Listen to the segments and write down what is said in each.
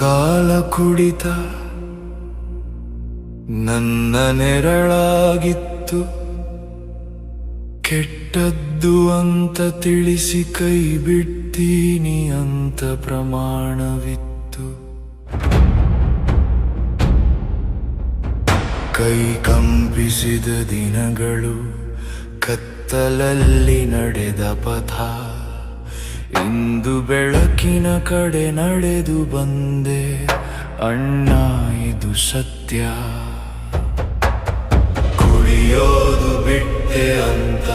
ಕಾಲ ಕುಡಿತ ನನ್ನ ನೆರಳಾಗಿತ್ತು. ಕೆಟ್ಟದ್ದು ಅಂತ ತಿಳಿಸಿ ಕೈ ಬಿಡ್ತೀನಿ ಅಂತ ಪ್ರಮಾಣವಿತ್ತು. ಕೈ ಕಂಪಿಸಿದ ದಿನಗಳು ಕತ್ತಲಲ್ಲಿ ನಡೆದ ಪಥ. ಇಂದು ಬೆಳಕಿನ ಕಡೆ ನಡೆದು ಬಂದೆ, ಅಣ್ಣ ಇದು ಸತ್ಯ. ಕುಡಿಯೋದು ಬಿಟ್ಟೆ ಅಂತ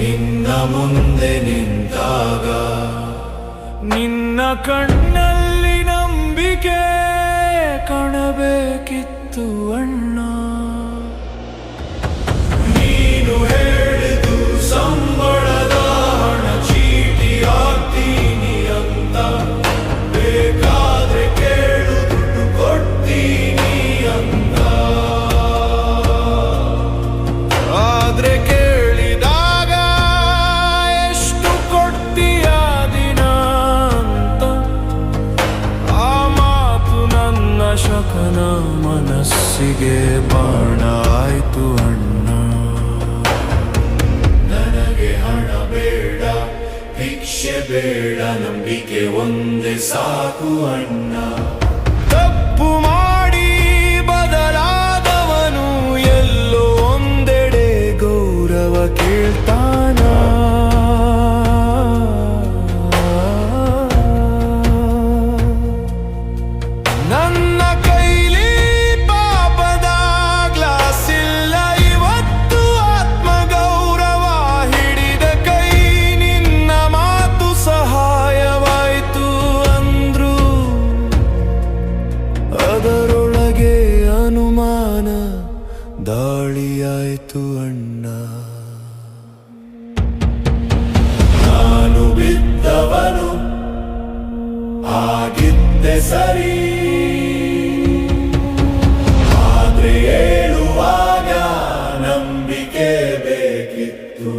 ನಿನ್ನ ಮುಂದೆ ನಿಂತಾಗ. ನಿನ್ನ ಕಣ್ಣಲ್ಲಿ ನಂಬಿಕೆ ಕಾಣಬೇಕಿತ್ತು ಅಣ್ಣ. ನನ್ನ ಮನಸ್ಸಿಗೆ ಬಾಣ ಆಯ್ತು ಅಣ್ಣ. ನನಗೆ ಹಣ ಬೇಡ ಭಿಕ್ಷೆ ಬೇಡ ನಂಬಿಕೆ ಒಂದೇ ಸಾಕು ಅಣ್ಣ. ಬೇಕಿತ್ತು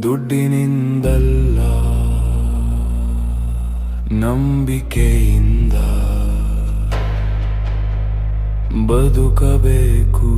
ದುಡ್ಡಿನಿಂದಲ್ಲ ನಂಬಿಕೆಯಿಂದ ಬದುಕಬೇಕು.